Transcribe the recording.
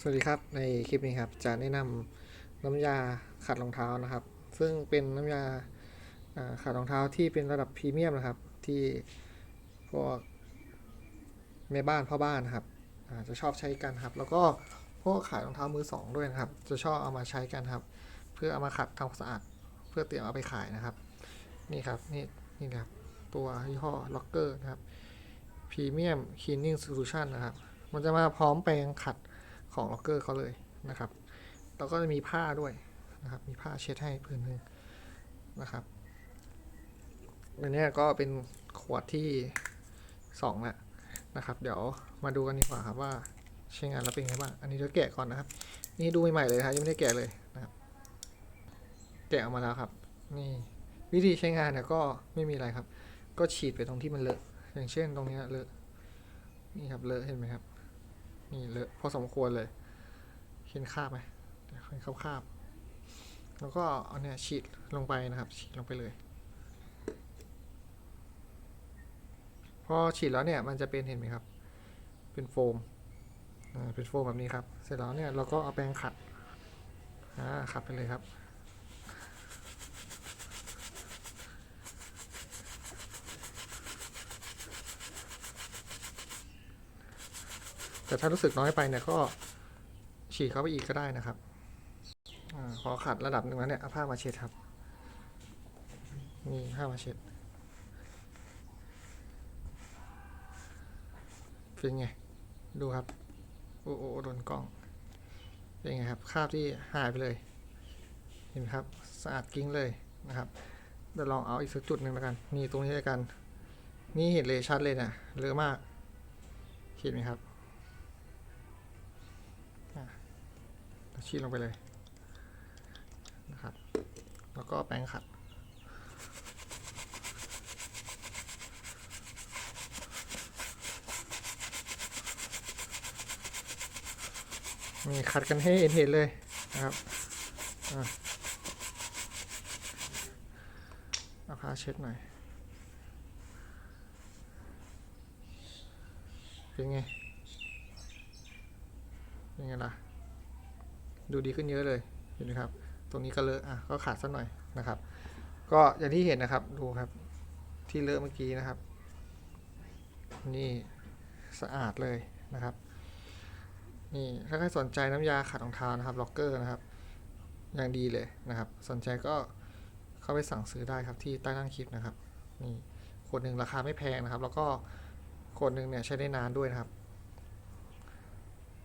สวัสดีครับ ในคลิปนี้ครับ จะแนะนำน้ำยาขัดรองเท้านะครับ ซึ่งเป็นน้ำยาอ่าขัดรองเท้าที่เป็นระดับพรีเมียมนะครับ ที่พวกแม่บ้านพ่อบ้านนะครับจะชอบใช้กันครับ แล้วก็พวกขายรองเท้ามือสองด้วยนะครับ จะชอบเอามาใช้กันครับ เพื่อเอามาขัดทำความสะอาดเพื่อเตรียมเอาไปขายนะครับ นี่ครับนี่นี่นะครับตัวยี่ห้อล็อกเกอร์นะครับพรีเมียมคลีนนิ่งโซลูชันนะครับ มันจะมาพร้อมแปรงขัด ของล็อกเกอร์เขาเลยนะครับแล้วก็จะมีผ้าด้วยนะครับ มีผ้าเช็ดให้พื้นหนึ่งนะครับอันนี้ก็เป็นขวดที่สองแล้วนะครับ เดี๋ยวมาดูกันดีกว่าครับว่าใช้งานแล้วเป็นไงบ้าง อันนี้เดี๋ยวแกะก่อนนะครับ นี่ดูใหม่ๆเลยครับยังไม่ได้แกะเลยนะครับ แกะออกมาแล้วครับ นี่วิธีใช้งานเนี่ยก็ไม่มีอะไรครับ ก็ฉีดไปตรงที่มันเลอะ อย่างเช่นตรงนี้เลอะ นี่ครับเลอะเห็นไหมครับ นี่เลอะพอสมควรเลยเห็นคาบไหมเห็นคาบคาบแล้วก็เอาเนี่ยฉีดลงไปนะครับ ฉีดลงไปเลย พอฉีดแล้วเนี่ยมันจะเป็นเห็นไหมครับ เป็นโฟมเป็นโฟมแบบนี้ครับ เสร็จแล้วเนี่ยเราก็เอาแปรงขัดอ่าขัดไปเลยครับ แต่ถ้ารู้สึกน้อยไปเนี่ยก็ฉีดเข้าไปอีกก็ได้นะครับอาพอขัดระดับหนึ่งแล้วเนี่ยเอาผ้ามาเช็ดครับ นี่ผ้ามาเช็ดเป็นไง ดูครับ โอ้โอ้โดนกล้อง เป็นไงครับ คราบที่หายไปเลย เห็นครับ สะอาดกิ้งเลยนะครับเดี๋ยวลองเอาอีกสักจุดหนึ่งแล้วกัน นี่ตรงนี้แล้วกัน นี่เห็นเลยชัดเลยนะเลอะมาก เห็นไหมครับ ฉีดลงไปเลยนะครับ แล้วก็แปรงขัด มีขัดกันให้เห็นๆเลยนะครับเอาผ้าเช็ดหน่อย เป็นไง เป็นไงล่ะ ดูดีขึ้นเยอะเลยเห็นไหมครับ ตรงนี้ก็เลอะอะก็ขาดสักหน่อยนะครับ ก็อย่างที่เห็นนะครับดูครับ ที่เลอะเมื่อกี้นะครับ นี่สะอาดเลยนะครับนี่ถ้าใครสนใจน้ำยาขัดรองเท้านะครับล็อกเกอร์นะครับ อย่างดีเลยนะครับ สนใจก็เข้าไปสั่งซื้อได้ครับที่ใต้ล่างคลิปนะครับนี่ขวดหนึ่งราคาไม่แพงนะครับ แล้วก็ขวดหนึ่งเนี่ยใช้ได้นานด้วยนะครับ